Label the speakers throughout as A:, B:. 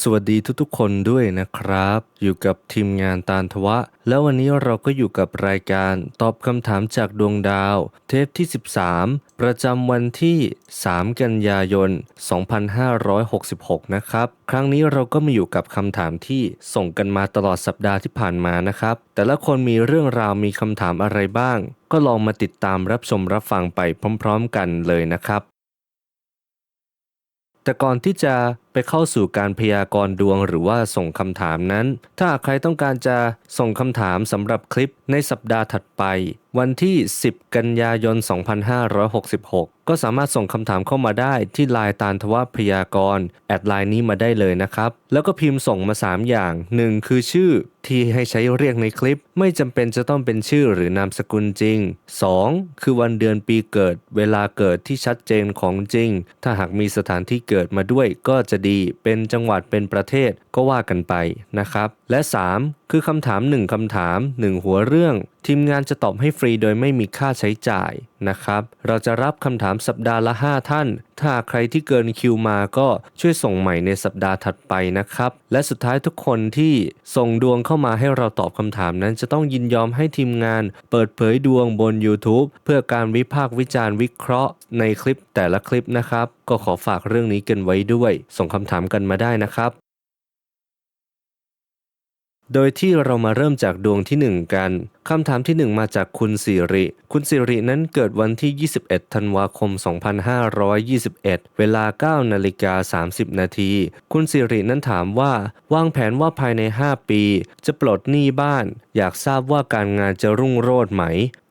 A: สวัสดีทุกๆ คนด้วยนะครับ อยู่กับทีมงานตาลทวะ แล้ววันนี้เราก็อยู่กับรายการตอบคำถามจากดวงดาว เทปที่ 13 ประจำวันที่ 3 กันยายน 2566 นะครับ ครั้งนี้เราก็มาอยู่กับคำถามที่ส่งกันมาตลอดสัปดาห์ที่ผ่านมานะครับ แต่ละคนมีเรื่องราวมีคำถามอะไรบ้าง ก็ลองมาติดตามรับชมรับฟังไปพร้อม ๆ กันเลยนะครับ แต่ก่อนที่จะไปเข้าสู่การพยากรณ์ดวงหรือว่าส่งคำถามนั้น ถ้าใครต้องการจะส่งคำถามสำหรับคลิปในสัปดาห์ถัดไป วันที่ 10 กันยายน 2566 ก็สามารถส่งคำถามเข้ามาได้ที่ไลน์ตาลทวพยากรณ์แอดไลน์นี้มาได้เลยนะครับ แล้วก็พิมพ์ส่งมา 3 อย่าง 1 คือชื่อ ที่ให้ใช้เรียกในคลิป ไม่จำเป็นจะต้องเป็นชื่อหรือนามสกุลจริง 2. คือวันเดือนปีเกิด เวลาเกิดที่ชัดเจนของจริง ถ้าหากมีสถานที่เกิดมาด้วยก็จะดี เป็นจังหวัดเป็นประเทศก็ว่ากันไปนะครับ และ 3. คือคำถาม 1คำถาม 1 หัวเรื่อง ทีมงานจะตอบให้ฟรีโดยไม่มีค่าใช้จ่ายนะครับ เราจะรับคำถามสัปดาห์ละ 5 ท่านถ้าใครที่เกินคิวมาก็ช่วยส่งใหม่ในสัปดาห์ถัดไปนะครับ และสุดท้ายทุกคนที่ส่งดวงเข้ามาให้เราตอบคำถามนั้นจะต้องยินยอมให้ทีมงาน เปิดเผยดวงบน YouTube เพื่อการวิพากษ์วิจารณ์วิเคราะห์ ในคลิปแต่ละคลิปนะครับ ก็ขอฝากเรื่องนี้กันไว้ด้วย ส่งคำถามกันมาได้นะครับ โดยที่เรามาเริ่มจากดวงที่ 1 กัน คำถามที่ 1 มาจากคุณสิริ คุณสิรินั้นเกิดวันที่ 21 ธันวาคม 2521 เวลา 9 นาฬิกา 30 นาที คุณสิรินั้นถามว่า วางแผนว่าภายใน 5 ปี จะปลดหนี้บ้าน อยากทราบว่าการงานจะรุ่งโรจน์ไหม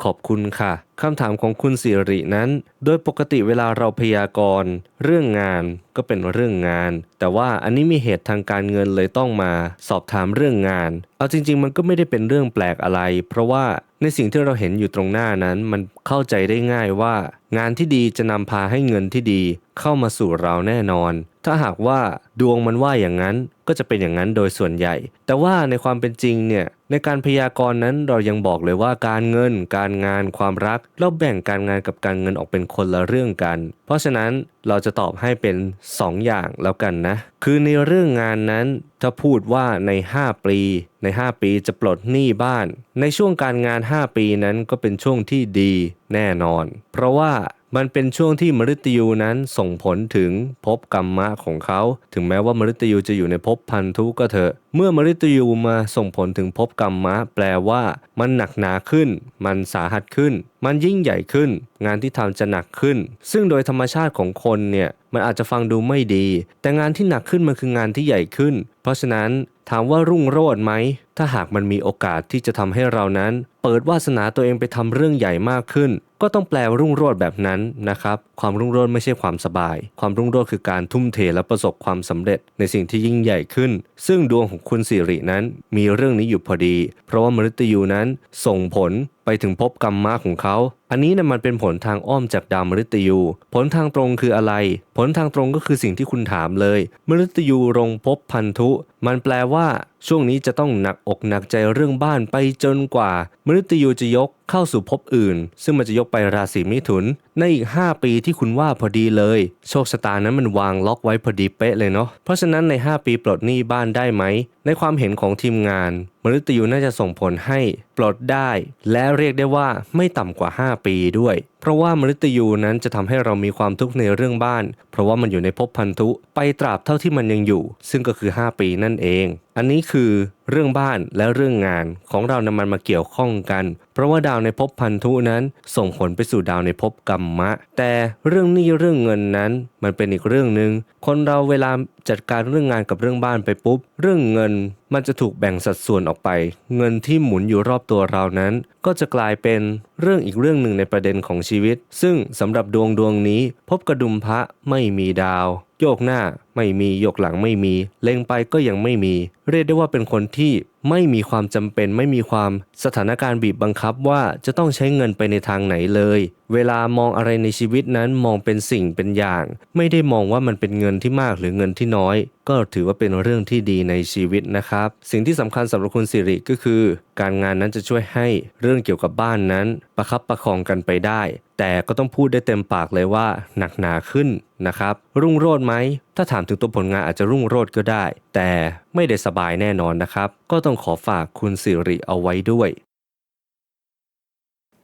A: ขอบคุณค่ะคำถามของคุณสิรินั้น โดยปกติเวลาเราพยากรณ์เรื่องงานก็เป็นเรื่องงาน แต่ว่าอันนี้มีเหตุทางการเงินเลยต้องมา สอบถามเรื่องงาน เอาจริง ๆ มันก็ไม่ได้เป็นเรื่องแปลกอะไร เพราะว่า ในสิ่งที่เราเห็นอยู่ตรงหน้านั้นมันเข้าใจได้ง่ายว่า งานที่ดีจะนำพาให้เงินที่ดีเข้ามาสู่เราแน่นอน ถ้าหากว่าดวงมันว่าอย่างนั้นก็จะเป็นอย่างนั้นโดยส่วนใหญ่ แต่ว่าในความเป็นจริงเนี่ยในการพยากรณ์นั้นเรายังบอกเลยว่าการเงิน การงานความรัก เราแบ่งการงานกับการเงินออกเป็นคนละเรื่องกัน เพราะฉะนั้น เราจะตอบให้เป็น 2 อย่างแล้วกันนะ คือในเรื่องงานนั้นถ้าพูดว่าใน 5 ปี ใน 5 ปีจะปลดหนี้บ้าน ในช่วงการงาน 5 ปีนั้นก็เป็นช่วงที่ดีแน่นอน เพราะว่า มันเป็นช่วงที่มฤตยูนั้นส่งผลถึงภพกรรมะของเขา ถึงแม้ว่ามฤตยูจะอยู่ในภพพันธุก็เถอะ เมื่อมฤตยูมาส่งผลถึงภพกรรมะ แปลว่า มันหนักหนาขึ้น มันสาหัสขึ้น มันยิ่งใหญ่ขึ้น งานที่ทำจะหนักขึ้น ซึ่งโดยธรรมชาติของคนเนี่ยมันอาจจะฟังดูไม่ดี แต่งานที่หนักขึ้นมันคืองานที่ใหญ่ขึ้น เพราะฉะนั้น ถามว่ารุ่งโรจน์ไหม ถ้าหากมันมีโอกาสที่จะทำให้เรานั้น เปิดวาสนาตัวเองไปทำเรื่องใหญ่มากขึ้น ก็ต้องแปลรุ่งโรจน์แบบนั้นนะครับ ความรุ่งโรจน์ไม่ใช่ความสบาย ความรุ่งโรจน์คือการทุ่มเทและประสบความสำเร็จในสิ่งที่ยิ่งใหญ่ขึ้น ซึ่งดวงของคุณสิรินั้นมีเรื่องนี้อยู่พอดี เพราะว่ามฤตยูนั้นส่งผลไปถึงพบกรรมมาของเขา อันนี้นะมันเป็นผลทางอ้อมจากดาวมฤตยู ผลทางตรงคืออะไร ผลทางตรงก็คือสิ่งที่คุณถามเลย มฤตยูลงพบพันธุ มันแปลว่า ช่วงนี้จะต้องหนักอกหนักใจเรื่องบ้านไปจนกว่ามฤตยูจะยกเข้าสู่ภพอื่น ซึ่งมันจะยกไปราศีมิถุน ในอีก 5 ปีที่คุณว่าพอดีเลย โชคชะตานั้นมันวางล็อกไว้พอดีเป๊ะเลยเนาะเพราะฉะนั้นใน 5 ปีปลดหนี้บ้านได้ไหม ในความเห็นของทีมงาน มฤตยูน่าจะส่งผลให้ปลดได้ และเรียกได้ว่าไม่ต่ำกว่า 5 ปีด้วย เพราะว่ามฤตยูนั้นจะทำให้เรามีความทุกข์ในเรื่องบ้าน เพราะว่ามันอยู่ในภพพันธุไปตราบเท่าที่มันยังอยู่ ซึ่งก็คือ 5 ปีนั่นเอง อันนี้คือเรื่องบ้านและเรื่องงานของเรานำมันมาเกี่ยวข้องกัน เพราะว่าดาวในภพพันธุนั้นส่งผลไปสู่ดาวในภพกรรมะ แต่เรื่องหนี้เรื่องเงินนั้น มันเป็นอีกเรื่องหนึ่งคนเราเวลาจัดการเรื่องงานกับเรื่องบ้านไปปุ๊บ เรื่องเงินมันจะถูกแบ่งสัดส่วนออกไป เงินที่หมุนอยู่รอบตัวเรานั้น ก็จะกลายเป็นเรื่องอีกเรื่องหนึ่งในประเด็นของชีวิต ซึ่งสำหรับดวงดวงนี้พบกระดุมพระไม่มีดาว โยกหน้าไม่มีโยกหลังไม่มี เล็งไปก็ยังไม่มี เรียกได้ว่าเป็นคนที่ ไม่มีความจำเป็นไม่มีความสถานการณ์บีบบังคับว่าจะต้องใช้เงินไปในทางไหนเลย เวลามองอะไรในชีวิตนั้นมองเป็นสิ่งเป็นอย่าง ไม่ได้มองว่ามันเป็นเงินที่มากหรือเงินที่น้อย ก็ถือว่าเป็นเรื่องที่ดีในชีวิตนะครับ สิ่งที่สำคัญสำหรับคุณสิริก็คือ การงานนั้นจะช่วยให้เรื่องเกี่ยวกับบ้านนั้น ประคับประคองกันไปได้ แต่ก็ต้องพูดได้เต็มปากเลยว่าหนักหนาขึ้นนะครับรุ่งโรจน์ไหมถ้าถามถึงตัวผลงานอาจจะรุ่งโรจน์ก็ได้ แต่ไม่ได้สบายแน่นอนนะครับ ก็ต้องขอฝากคุณสิริเอาไว้ด้วย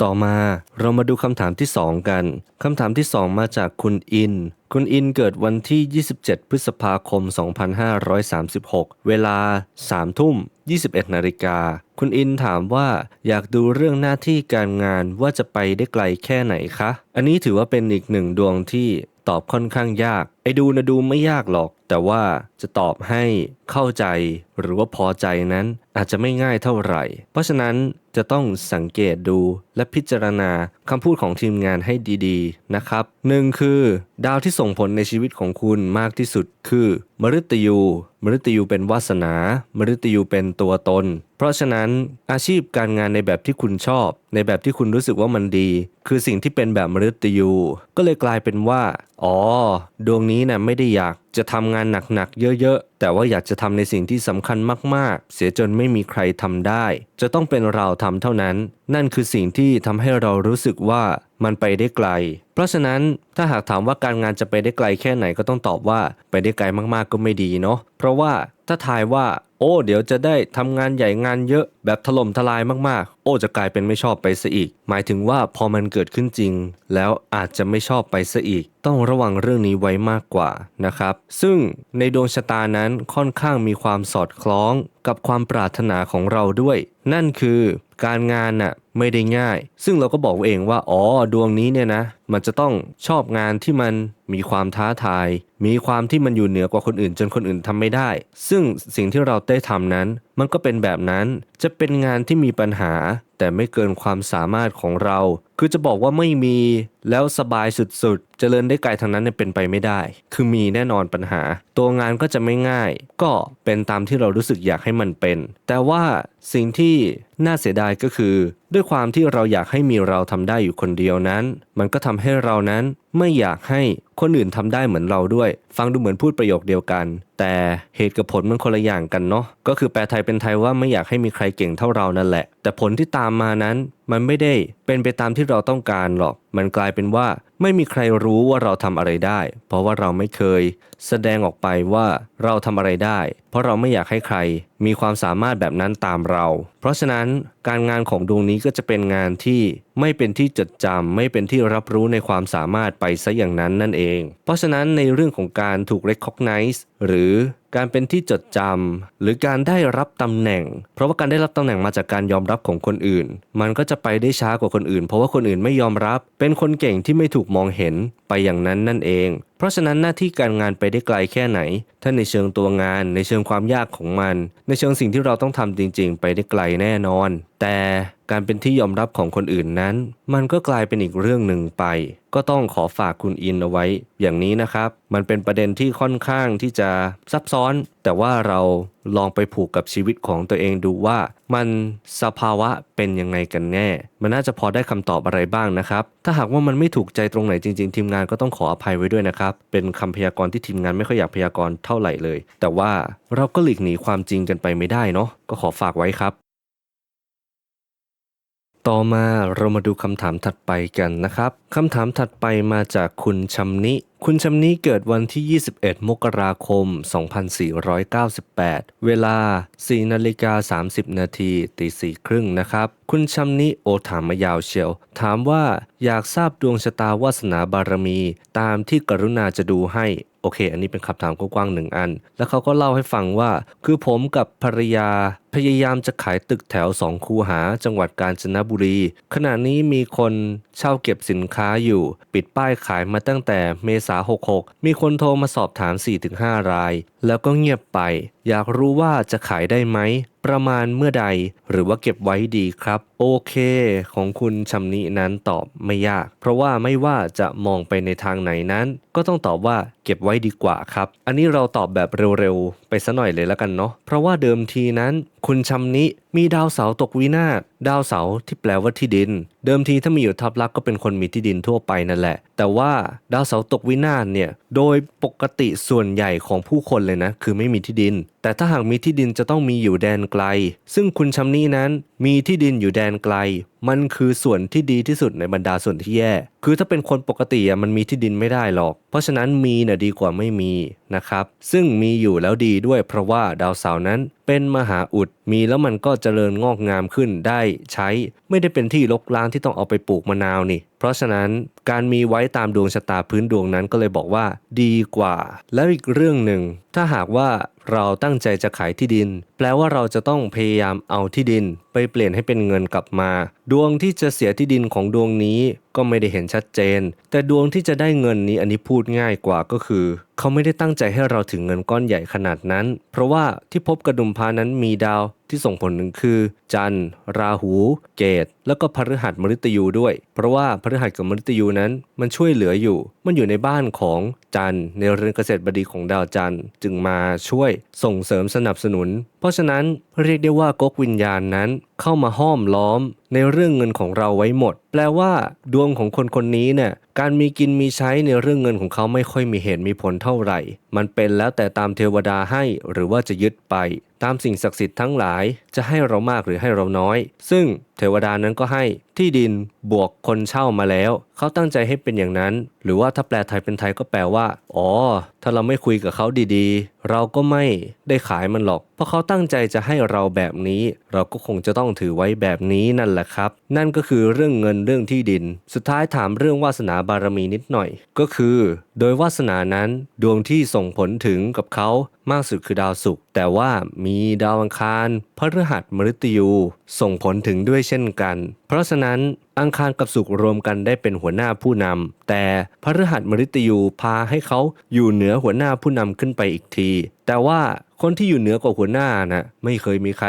A: ต่อมาเรามาดูคำถามที่ 2 กันคำถามที่ 2 มาจากคุณอิน คุณอินเกิดวันที่ 27 พฤษภาคม 2536 เวลา 3 ทุ่ม 21 นาฬิกา คุณอินถามว่าอยากดูเรื่องหน้าที่การงานว่าจะไปได้ไกลแค่ไหนคะ อันนี้ถือว่าเป็นอีกหนึ่งดวงที่ ตอบค่อนข้างยาก ไอ้ดูนะดูไม่ยากหรอก แต่ว่าจะตอบให้เข้าใจหรือว่าพอใจนั้นอาจจะไม่ง่ายเท่าไหร่ เพราะฉะนั้นจะต้องสังเกตดูและพิจารณาคำพูดของทีมงานให้ดีๆนะครับหนึ่งคือ ดาวที่ส่งผลในชีวิตของคุณมากที่สุดคือ มฤตยู มฤตยูเป็นวาสนา มฤตยูเป็นตัวตน เพราะฉะนั้นอาชีพการงานในแบบที่คุณชอบ ในแบบที่คุณรู้สึกว่ามันดี คือสิ่งที่เป็นแบบมฤตยูก็เลยกลายเป็นว่า อ๋อ ดวงนี้นะ่ะไม่ได้อยากจะทำงานหนักๆเยอะๆ แต่ว่าอยากจะทำในสิ่งที่สำคัญมากๆ เสียจนไม่มีใครทำได้ จะต้องเป็นเราทำเท่านั้น นั่นคือสิ่งที่ทำให้เรารู้สึกว่า มันไปได้ไกล เพราะฉะนั้นถ้าหากถามว่าการงานจะไปได้ไกลแค่ไหนก็ต้องตอบว่าไปได้ไกลมากๆก็ไม่ดีเนาะ เพราะว่าถ้าทายว่า โอ้ เดี๋ยวจะได้ทำงานใหญ่งานเยอะแบบถล่มทลายมากๆ โอ้จะกลายเป็นไม่ชอบไปซะอีก หมายถึงว่าพอมันเกิดขึ้นจริง แล้วอาจจะไม่ชอบไปซะอีก ต้องระวังเรื่องนี้ไว้มากกว่านะครับ ซึ่งในดวงชะตานั้นค่อนข้างมีความสอดคล้องกับความปรารถนาของเราด้วย นั่นคือการงานน่ะ ไม่ได้ง่าย ซึ่งเราก็บอกเองว่า อ๋อ ดวงนี้เนี่ยนะ มันจะต้องชอบงานที่มันมีความท้าทาย มีความที่มันอยู่เหนือกว่าคนอื่น จนคนอื่นทำไม่ได้ ซึ่งสิ่งที่เราได้ทำนั้น มันก็เป็นแบบนั้น จะเป็นงานที่มีปัญหา แต่ไม่เกินความสามารถของเรา คือจะบอกว่าไม่มี แล้วสบายสุดๆเจริญได้ไกลทางนั้นเนี่ยเป็นไปไม่ได้ คือมีแน่นอนปัญหา ตัวงานก็จะไม่ง่าย ก็เป็นตามที่เรารู้สึกอยากให้มันเป็น แต่ว่าสิ่งที่น่าเสียดายก็คือ ด้วยความที่เราอยากให้มีเราทำได้อยู่คนเดียวนั้น มันก็ทำให้เรานั้นไม่อยากให้คนอื่นทำได้เหมือนเราด้วย ฟังดูเหมือนพูดประโยคเดียวกัน แต่เหตุกับผลมันคนละอย่างกันเนาะก็คือแปลไทยเป็นไทยว่าไม่อยากให้มีใครเก่งเท่าเรานั่นแหละ แต่ผลที่ตามมานั้น มันไม่ได้เป็นไปตามที่เราต้องการหรอก มันกลายเป็นว่าไม่มีใครรู้ว่าเราทำอะไรได้ เพราะว่าเราไม่เคย แสดงออกไปว่าเราทำอะไรได้ เพราะเราไม่อยากให้ใคร มีความสามารถแบบนั้นตามเรา เพราะฉะนั้นการงานของดวงนี้ก็จะเป็นงานที่ไม่เป็นที่จดจำไม่เป็นที่รับรู้ในความสามารถไปซะอย่างนั้นนั่นเอง เพราะฉะนั้นในเรื่องของการถูก recognize หรือการเป็นที่จดจำหรือการได้รับตำแหน่ง เพราะว่าการได้รับตำแหน่งมาจากการยอมรับของคนอื่น มันก็จะไปได้ช้ากว่าคนอื่น เพราะว่าคนอื่นไม่ยอมรับ เป็นคนเก่งที่ไม่ถูกมองเห็นไปอย่างนั้นนั่นเอง เพราะฉะนั้นหน้าที่การงานไปได้ไกลแค่ไหน ถ้าในเชิงตัวงาน ในเชิงความยากของมัน ในเชิงสิ่งที่เราต้องทำจริง ๆ ไปได้ไกลแน่นอน แต่การเป็นที่ยอมรับของคนอื่นนั้น มันก็กลายเป็นอีกเรื่องหนึ่งไป ก็ต้องขอฝากคุณอินเอาไว้ อย่างนี้นะครับ มันเป็นประเด็นที่ค่อนข้างที่จะซับซ้อน แต่ว่าเราลองไปผูกกับชีวิตของตัวเองดูว่า มันสภาวะเป็นยังไงกันแน่ มันน่าจะพอได้คำตอบอะไรบ้างนะครับ ถ้าหากว่ามันไม่ถูกใจตรงไหนจริง ๆ ทีมงานก็ต้องขออภัยไว้ด้วยนะครับ เป็นคำพยากรณ์ที่ทีมงานไม่ค่อยอยากพยากรณ์เท่าไหร่เลย แต่ว่าเราก็หลีกหนีความจริงกันไปไม่ได้เนาะก็ขอฝากไว้ครับต่อมาเรามาดูคำถามถัดไปกันนะครับคำถามถัดไปมาจากคุณชำนิ คุณชำนิเกิดวันที่ 21 มกราคม 2498 เวลา 4 นาฬิกา 30 นาทีตีสี่ครึ่งนะครับ คุณชำนิโอถามมายาวเชียว ถามว่าอยากทราบดวงชะตาวาสนาบารมี ตามที่กรุณาจะดูให้โอเค อันนี้เป็นคำถามกว้างๆหนึ่งอัน แล้วเขาก็เล่าให้ฟังว่า คือผมกับภรรยา พยายามจะขายตึกแถวสองคูหา จังหวัดกาญจนบุรี ขณะนี้มีคนเช่าเก็บสินค้าอยู่ ปิดป้ายขายมาตั้งแต่เมษา 66 มีคนโทรมาสอบถาม 4-5 รายแล้วก็เงียบไป อยากรู้ว่าจะขายได้ไหม ประมาณเมื่อใด หรือว่าเก็บไว้ดีครับ โอเค ของคุณชำนินั้นตอบไม่ยาก เพราะว่าไม่ว่าจะมองไปในทางไหนนั้น ก็ต้องตอบว่าเก็บไว้ดีกว่าครับ อันนี้เราตอบแบบเร็วๆ ไปซะหน่อยเลยแล้วกันเนาะ เพราะว่าเดิมทีนั้น คุณชำนิมีดาวเสาตกวินาศดาวเสาที่แปลว่าที่ดิน เดิมทีถ้ามีอยู่ทับลักก็เป็นคนมีที่ดินทั่วไปนั่นแหละ แต่ว่าดาวเสาตกวินาศเนี่ย โดยปกติส่วนใหญ่ของผู้คนเลยนะ คือไม่มีที่ดิน แต่ถ้าหากมีที่ดินจะต้องมีอยู่แดนไกล ซึ่งคุณชำนี้นั้น มีที่ดินอยู่แดนไกล มันคือส่วนที่ดีที่สุดในบรรดาส่วนที่แย่ คือถ้าเป็นคนปกติอะมันมีที่ดินไม่ได้หรอก เพราะฉะนั้นมีน่ะดีกว่าไม่มีนะครับ ซึ่งมีอยู่แล้วดีด้วยเพราะว่าดาวเสาร์นั้นเป็นมหาอุด มีแล้วมันก็เจริญงอกงามขึ้นได้ใช้ ไม่ได้เป็นที่รกร้างที่ต้องเอาไปปลูกมะนาวนี่ เพราะฉะนั้นการมีไว้ตามดวงชะตาพื้นดวงนั้นก็เลยบอกว่า ดีกว่า แล้วอีกเรื่องหนึ่งถ้าหากว่าเราตั้งใจจะขายที่ดิน แปลว่าเราจะต้องพยายามเอาที่ดิน ไปเปลี่ยนให้เป็นเงินกลับมา ดวงที่จะเสียที่ดินของดวงนี้ก็ไม่ได้เห็นชัดเจน แต่ดวงที่จะได้เงินนี้อันนี้พูดง่ายกว่าก็คือ เขาไม่ได้ตั้งใจให้เราถึงเงินก้อนใหญ่ขนาดนั้น เพราะว่าที่พบกระดุมพานั้นมีดาวที่ส่งผลหนึ่งคือ จันทร์ ราหู เกต แล้วก็พฤหัสมฤตยูด้วย เพราะว่าพฤหัสกับมฤตยูนั้นมันช่วยเหลืออยู่ มันอยู่ในบ้านของจันทร์ในเรือนเกษตรบดีของดาวจันทร์จึงมาช่วยส่งเสริมสนับสนุน เพราะฉะนั้นเรียกได้ว่าก๊กวิญญาณนั้น เข้ามาห้อมล้อมในเรื่องเงินของเราไว้หมด แปลว่า ดวงของคนคนนี้เนี่ยการมีกินมีใช้ในเรื่องเงินของเขาไม่ค่อยมีเหตุมีผลเท่าไหร่ มันเป็นแล้วแต่ตามเทวดาให้หรือว่าจะยึดไป ตามสิ่งศักดิ์สิทธิ์ทั้งหลายจะให้เรามากหรือให้เราน้อย ซึ่งเทวดานั้นก็ให้ที่ดินบวกคนเช่ามาแล้ว เขาตั้งใจให้เป็นอย่างนั้น หรือว่าถ้าแปลไทยเป็นไทยก็แปลว่า อ๋อ ถ้าเราไม่คุยกับเขาดีๆ เราก็ไม่ได้ขายมันหรอก เพราะเขาตั้งใจจะให้เราแบบนี้ เราก็คงจะต้องถือไว้แบบนี้นั่นแหละครับ นั่นก็คือเรื่องเงินเรื่องที่ดิน สุดท้ายถามเรื่องวาสนาบารมีนิดหน่อย ก็คือ โดยวาสนานั้นดวงที่ส่งผลถึงกับเขามากสุดคือดาวศุกร์แต่ว่ามีดาวอังคารพฤหัสมฤตยูส่งผลถึงด้วยเช่นกัน เพราะฉะนั้นอังคารกับศุกร์รวมกันได้เป็นหัวหน้าผู้นำแต่พฤหัสมฤตยูพาให้เขาอยู่เหนือหัวหน้าผู้นำขึ้นไปอีกที แต่ว่า คนที่อยู่เหนือกว่าหัวหน้านะไม่เคยมีใคร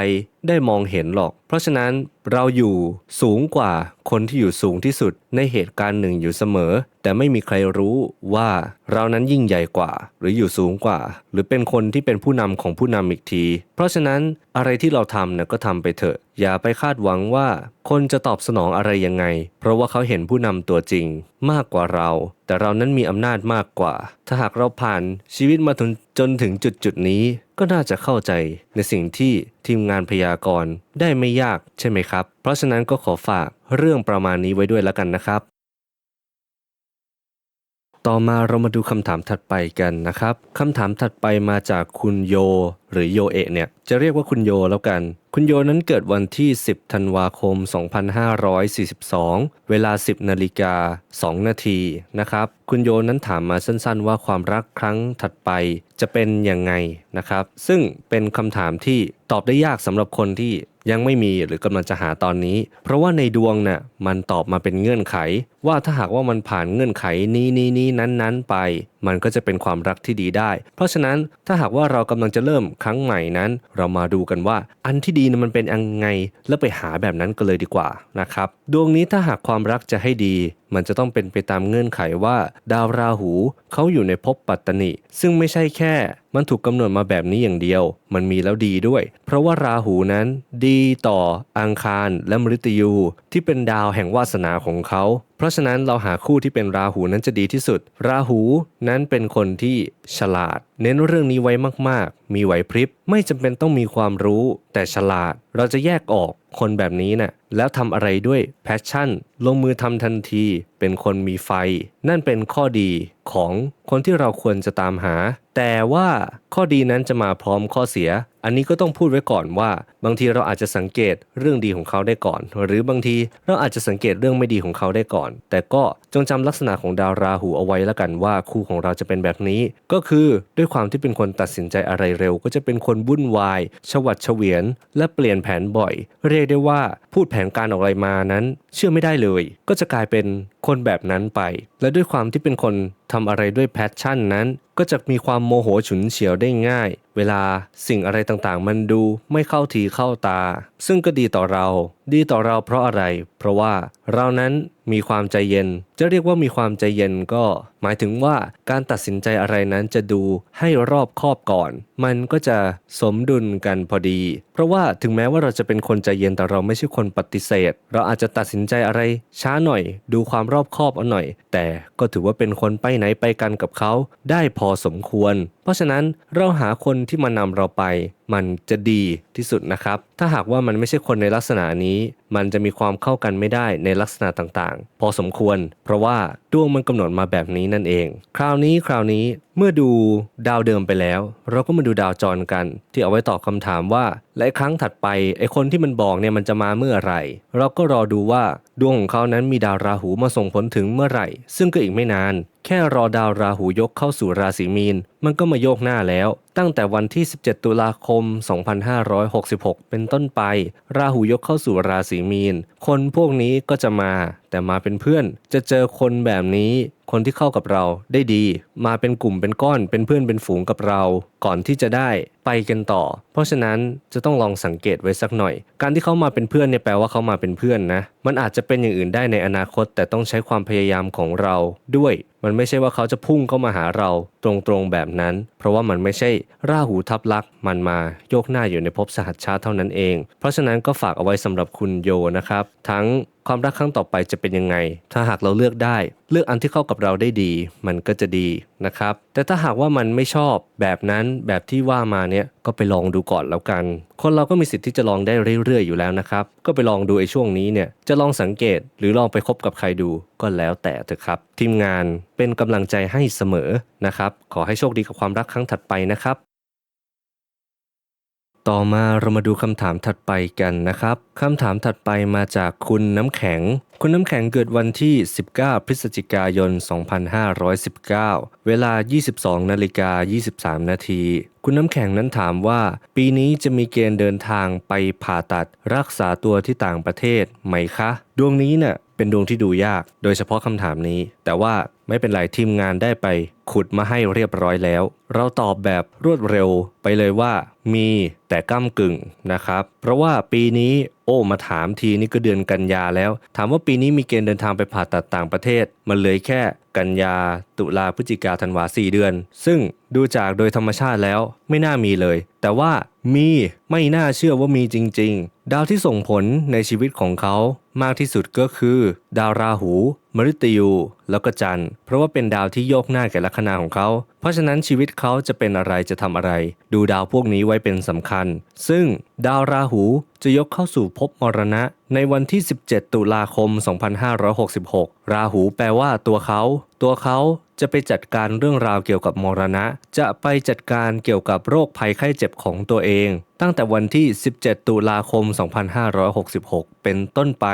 A: ได้มองเห็นหรอก เพราะฉะนั้นเราอยู่สูงกว่าคนที่อยู่สูงที่สุดในเหตุการณ์หนึ่งอยู่เสมอ แต่ไม่มีใครรู้ว่าเรานั้นยิ่งใหญ่กว่า หรืออยู่สูงกว่า หรือเป็นคนที่เป็นผู้นำของผู้นำอีกที เพราะฉะนั้นอะไรที่เราทำนะก็ทำไปเถอะ อย่าไปคาดหวังว่า คนจะตอบสนองอะไรยังไง เพราะว่าเขาเห็นผู้นำตัวจริง มากกว่าเรา แต่เรานั้นมีอำนาจมากกว่า ถ้าหากเราผ่านชีวิตมาถึงจนถึงจุดจุดนี้ ก็น่าจะเข้าใจในสิ่งที่ทีมงานพยากรณ์ได้ไม่ยากใช่ไหมครับ เพราะฉะนั้นก็ขอฝากเรื่องประมาณนี้ไว้ด้วยแล้วกันนะครับ ต่อมาเรามาดูคำถามถัดไปกันนะครับคำถามถัดไปมาจากคุณโย หรือโยเอะเนี่ยจะเรียกว่าคุณโยแล้วกัน คุณโยนั้นเกิดวันที่ 10 ธันวาคม 2542 เวลา 10 นาฬิกา 2 นาทีนะครับ คุณโยนั้นถามมาสั้นๆ ว่าความรักครั้งถัดไปจะเป็นยังไงนะครับ ซึ่งเป็นคำถามที่ตอบได้ยากสำหรับคนที่ ยังไม่มีหรือกำลังจะหาตอนนี้ เพราะว่าในดวงน่ะมันตอบมาเป็นเงื่อนไข ว่าถ้าหากว่ามันผ่านเงื่อนไขนี้นี้นี้นั้นนั้นไป มันก็จะเป็นความรักที่ดีได้ เพราะฉะนั้นถ้าหากว่าเรากำลังจะเริ่มครั้งใหม่นั้น เรามาดูกันว่าอันที่ดีนะมันเป็นยังไง แล้วไปหาแบบนั้นกันเลยดีกว่านะครับดวงนี้ถ้าหากความรักจะให้ดี มันจะต้องเป็นไปตามเงื่อนไขว่า ดาวราหูเขาอยู่ในภพปัตตนิ ซึ่งไม่ใช่แค่ มันถูกกำหนดมาแบบนี้อย่างเดียว มันมีแล้วดีด้วย เพราะว่าราหูนั้นดีต่ออังคารและมฤตยูที่เป็นดาวแห่งวาสนาของเขา เพราะฉะนั้นเราหาคู่ที่เป็นราหูนั้นจะดีที่สุด ราหูนั้นเป็นคนที่ฉลาด เน้นเรื่องนี้ไว้มากๆ มีไหวพริบไม่จำเป็นต้องมีความรู้ แต่ฉลาดเราจะแยกออกคนแบบนี้น่ะแล้วทำอะไรด้วยแพชชั่น ลงมือทำทันที เป็นคนมีไฟ นั่นเป็นข้อดีของคนที่เราควรจะตามหา แต่ว่าข้อดีนั้นจะมาพร้อมข้อเสีย อันนี้ก็ต้องพูดไว้ก่อนว่า บางทีเราอาจจะสังเกตเรื่องดีของเขาได้ก่อน หรือบางทีเราอาจจะสังเกตเรื่องไม่ดีของเขาได้ก่อน แต่ก็จงจำลักษณะของดาวราหูเอาไว้แล้วกันว่าคู่ของเราจะเป็นแบบนี้ ก็คือด้วยความที่เป็นคนตัดสินใจอะไรเร็ว ก็จะเป็นคนวุ่นวาย ชวัดเฉวียน และเปลี่ยนแผนบ่อย เรียกได้ว่าพูดแผนการออกอะไรมานั้น เชื่อไม่ได้เลย ก็จะกลายเป็นคนแบบนั้นไป และด้วยความที่เป็นคนทำอะไรด้วยแพชชั่นนั้น ก็จะมีความโมโหฉุนเฉียวได้ง่าย เวลาสิ่งอะไรต่างๆ มันดูไม่เข้าทีเข้าตา ซึ่งก็ดีต่อเรา ดีต่อเราเพราะอะไร เพราะว่าเรานั้นมีความใจเย็น จะเรียกว่ามีความใจเย็นก็ หมายถึงว่าการตัดสินใจอะไรนั้นจะดูให้รอบคอบก่อน มันก็จะสมดุลกันพอดี เพราะว่าถึงแม้ว่าเราจะเป็นคนใจเย็นแต่เราไม่ใช่คนปฏิเสธ เราอาจจะตัดสินใจอะไรช้าหน่อย ดูความรอบคอบเอาหน่อย แต่ก็ถือว่าเป็นคนไปไหนไปกันกับเขาได้พอสมควร เพราะฉะนั้นเราหาคนที่มานำเราไป มันจะดีที่สุดนะครับ ถ้าหากว่ามันไม่ใช่คนในลักษณะนี้ มันจะมีความเข้ากันไม่ได้ในลักษณะต่างๆ พอสมควร เพราะว่าดวงมันกำหนดมาแบบนี้นั่นเอง คราวนี้คราวนี้เมื่อดูดาวเดิมไปแล้ว เราก็มาดูดาวจรกัน ที่เอาไว้ตอบคำถามว่าและครั้งถัดไปไอคนที่มันบอกเนี่ยมันจะมาเมื่อไหร่ เราก็รอดูว่าดวงของเขานั้นมีดาวราหูมาส่งผลถึงเมื่อไหร่ ซึ่งก็อีกไม่นานแค่รอดาวราหูยกเข้าสู่ราศีมีน มันก็มาโยกหน้าแล้ว ตั้งแต่วันที่ 17 ตุลาคม 2566 เป็นต้นไป ราหูยกเข้าสู่ราศีมีน คนพวกนี้ก็จะมา แต่มาเป็นเพื่อนจะเจอคนแบบนี้คนที่เข้ากับเราได้ดี มาเป็นกลุ่มเป็นก้อนเป็นเพื่อนเป็นฝูงกับเรา ก่อนที่จะได้ไปกันต่อ เพราะฉะนั้นจะต้องลองสังเกตไว้สักหน่อย การที่เขามาเป็นเพื่อนเนี่ยแปลว่าเขามาเป็นเพื่อนนะ มันอาจจะเป็นอย่างอื่นได้ในอนาคต แต่ต้องใช้ความพยายามของเราด้วย มันไม่ใช่ว่าเขาจะพุ่งเข้ามาหาเราตรงๆแบบนั้น เพราะว่ามันไม่ใช่ราหูทับลักษมันมาโยกหน้าอยู่ในภพสหัชชาติเท่านั้นเอง เพราะฉะนั้นก็ฝากเอาไว้สำหรับคุณโยนะครับ ทั้งความรักครั้งต่อไปจะเป็นยังไง ถ้าหากเราเลือกได้ เลือกอันที่เข้ากับเราได้ดี มันก็จะดีนะครับ แต่ถ้าหากว่ามันไม่ชอบแบบนั้นแบบที่ว่ามาเนี่ยก็ไปลองดูก่อนแล้วกัน คนเราก็มีสิทธิ์ที่จะลองได้เรื่อยๆอยู่แล้วนะครับ ก็ไปลองดูไอ้ช่วงนี้เนี่ยจะลองสังเกตหรือลองไปคบกับใครดูก็แล้วแต่เถอะครับ ทีมงานเป็นกำลังใจให้เสมอนะครับ ขอให้โชคดีกับความรักครั้งถัดไปนะครับ ต่อมาเรามาดูคำถามถัดไปกันนะครับคำถามถัดไปมาจากคุณน้ำแข็ง คุณน้ำแข็งเกิดวันที่ 19 พฤศจิกายน 2519 เวลา 22นาฬิกา23 นาทีคุณน้ำแข็งนั้นถามว่า ปีนี้จะมีเกณฑ์เดินทางไปผ่าตัดรักษาตัวที่ต่างประเทศไหมคะ ดวงนี้เน่ะเป็นดวงที่ดูยาก โดยเฉพาะคำถามนี้ แต่ว่าไม่เป็นไรทีมงานได้ไปขุดมาให้เรียบร้อยแล้ว เราตอบแบบรวดเร็วไปเลยว่า มีแต่ก้ากึ่งนะครับ เพราะว่าปีนี้โอ้มาถามทีนี่ก็เดือนกันยาแล้ว ถามว่าปีนี้มีเกณฑ์เดินทางไปผ่าตัดต่างประเทศ มันเลยแค่กันยา ตุลาพฤศจิกาธันวาสี่เดือน ซึ่งดูจากโดยธรรมชาติแล้วไม่น่ามีเลย แต่ว่ามีไม่น่าเชื่อว่ามีจริง ๆ ดาวที่ส่งผลในชีวิตของเขามากที่สุดก็คือ ดาวราหู มฤตยูแล้วก็จันทร์เพราะว่าเป็นดาวที่โยกหน้าแก่ลัคนาของเขา เพราะฉะนั้นชีวิตเขาจะเป็นอะไรจะทำอะไร ดูดาวพวกนี้ไว้เป็นสำคัญ ซึ่งดาวราหูจะยกเข้าสู่ภพมรณะ ในวันที่ 17 ตุลาคม 2566 ราหูแปลว่าตัวเขา ตัวเขาจะไปจัดการเรื่องราวเกี่ยวกับมรณะ จะไปจัดการเกี่ยวกับโรคภัยไข้เจ็บของตัวเอง ตั้งแต่วันที่ 17 ตุลาคม 2566 เป็นต้นไป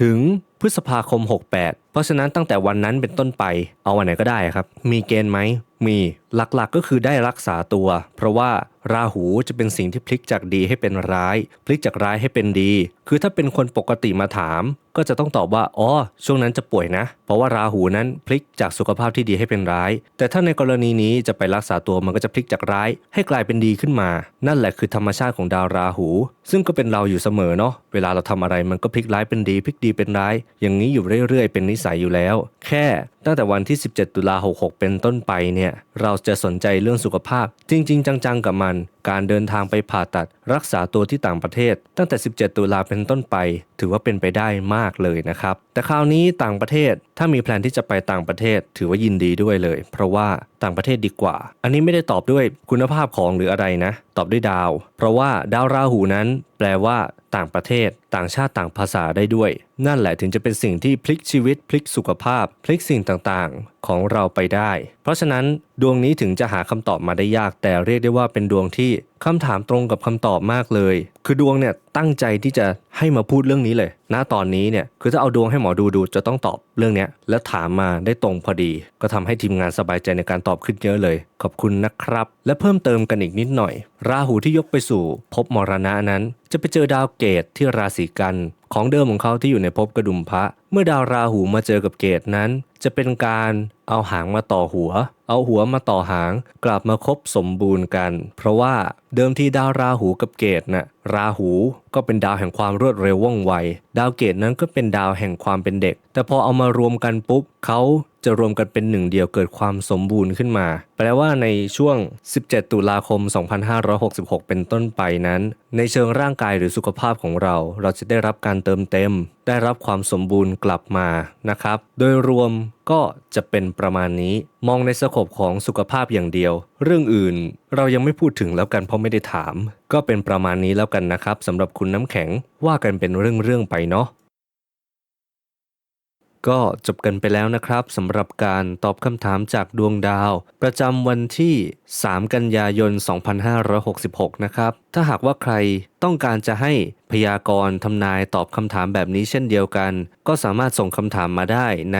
A: ถึงพฤษภาคม 68 เพราะฉะนั้นตั้งแต่วันนั้นเป็นต้นไปเอาวันไหนก็ได้ครับ มีเกณฑ์ไหม มีหลักๆก็คือได้รักษาตัว เพราะว่าราหูจะเป็นสิ่งที่พลิกจากดีให้เป็นร้าย พลิกจากร้ายให้เป็นดี คือถ้าเป็นคนปกติมาถาม ก็จะต้องตอบว่าอ๋อช่วงนั้นจะป่วยนะ เพราะว่าราหูนั้นพลิกจากสุขภาพที่ดีให้เป็นร้าย แต่ถ้าในกรณีนี้จะไปรักษาตัวมันก็จะพลิกจากร้าย ให้กลายเป็นดีขึ้นมา นั่นแหละคือธรรมชาติของดาวราหู ซึ่งก็เป็นเราอยู่เสมอเนาะเวลาเราทำอะไรมันก็พลิกร้ายเป็นดีพลิกดีเป็นร้าย อย่างนี้อยู่เรื่อยๆ เป็นนิสัยอยู่แล้ว แค่ตั้งแต่วันที่ 17 ตุลา66 เป็นต้นไปเนี่ยเราจะสนใจเรื่องสุขภาพจริง ๆ จังๆกับมัน การเดินทางไปผ่าตัดรักษาตัวที่ต่างประเทศ ตั้งแต่ 17 ตุลาเป็นต้นไป ถือว่าเป็นไปได้มากเลยนะครับ แต่คราวนี้ต่างประเทศถ้ามีแพลนที่จะไปต่างประเทศ ถือว่ายินดีด้วยเลย เพราะว่าต่างประเทศดีกว่า อันนี้ไม่ได้ตอบด้วยคุณภาพของหรืออะไรนะ ตอบด้วยดาว เพราะว่าดาวราหูนั้น แปลว่า ต่างประเทศ ต่างชาติต่างภาษาได้ด้วย นั่นแหละถึงจะเป็นสิ่งที่พลิกชีวิตพลิกสุขภาพ พลิกสิ่งต่างๆ ของเราไปได้เพราะฉะนั้นดวงนี้ถึงจะหาคำตอบมาได้ยาก แต่เรียกได้ว่าเป็นดวงที่คำถามตรงกับคำตอบมากเลย คือดวงเนี่ยตั้งใจที่จะให้มาพูดเรื่องนี้เลยณตอนนี้เนี่ยคือถ้าเอาดวงให้หมอดูดูจะต้องตอบเรื่องนี้แล้วถามมาได้ตรงพอดี ก็ทำให้ทีมงานสบายใจในการตอบขึ้นเยอะเลย ขอบคุณนะครับ และเพิ่มเติมกันอีกนิดหน่อย ราหูที่ยกไปสู่ภพมรณะนั้น จะไปเจอดาวเกตที่ราศีกัน ของเดิมของเขาที่อยู่ในภพกระดุมพระ เมื่อดาวราหูมาเจอกับเกตนั้น จะเป็นการเอาหางมาต่อหัว เอาหัวมาต่อหางกลับมาครบสมบูรณ์กัน เพราะว่าเดิมทีดาวราหูกับเกตน่ะราหูก็เป็นดาวแห่งความรวดเร็วว่องไว ดาวเกตนั้นก็เป็นดาวแห่งความเป็นเด็ก แต่พอเอามารวมกันปุ๊บเขาจะรวมกันเป็นหนึ่งเดียวเกิดความสมบูรณ์ขึ้นมา แปลว่าในช่วง 17 ตุลาคม 2566 เป็นต้นไปนั้น ในเชิงร่างกายหรือสุขภาพของเรา เราจะได้รับการเติมเต็ม ได้รับความสมบูรณ์กลับมานะครับ โดยรวมก็จะเป็นประมาณนี้ มองในสโคปของสุขภาพอย่างเดียว เรื่องอื่นเรายังไม่พูดถึงแล้วกันเพราะไม่ได้ถาม ก็เป็นประมาณนี้แล้วกันนะครับสำหรับคุณน้ำแข็งว่ากันเป็นเรื่องๆไปเนาะก็จบกันไปแล้วนะครับสำหรับการตอบคำถามจากดวงดาว ประจำวันที่ 3 กันยายน 2566 นะครับ ถ้าหากว่าใครต้องการจะให้พยากรณ์ทำนายตอบคำถามแบบนี้เช่นเดียวกัน ก็สามารถส่งคำถามมาได้ใน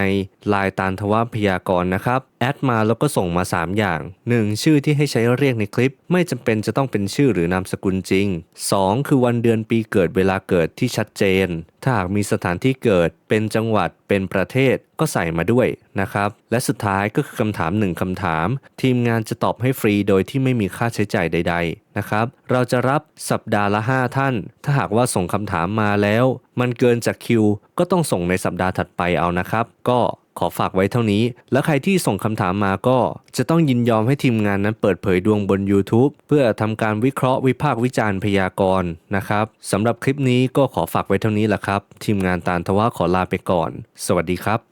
A: ลายตานทวาพยากรณ์นะครับ แอดมาแล้วก็ส่งมา 3 อย่าง 1. ชื่อที่ให้ใช้เรียกในคลิป ไม่จำเป็นจะต้องเป็นชื่อหรือนามสกุลจริง 2. คือวันเดือนปีเกิดเวลาเกิดที่ชัดเจน ถ้าหากมีสถานที่เกิดเป็นจังหวัดเป็นประเทศก็ใส่มาด้วยนะครับ และสุดท้ายก็คือคำถามหนึ่งคำถาม ทีมงานจะตอบให้ฟรีโดยที่ไม่มีค่าใช้จ่ายใด ๆ นะครับ เราจะรับสัปดาห์ละ 5 ท่าน ถ้าหากว่าส่งคำถามมาแล้ว มันเกินจากคิว ก็ต้องส่งในสัปดาห์ถัดไปเอานะครับ ก็ขอฝากไว้เท่านี้ แล้วใครที่ส่งคำถามมาก็ จะต้องยินยอมให้ทีมงานนั้นเปิดเผยดวงบน YouTube เพื่อทำการวิเคราะห์วิพากษ์วิจารณ์พยากรณ์นะครับสำหรับคลิปนี้ก็ขอฝากไว้เท่านี้แหละครับ ทีมงานตาลทว่าขอลาไปก่อน สวัสดีครับ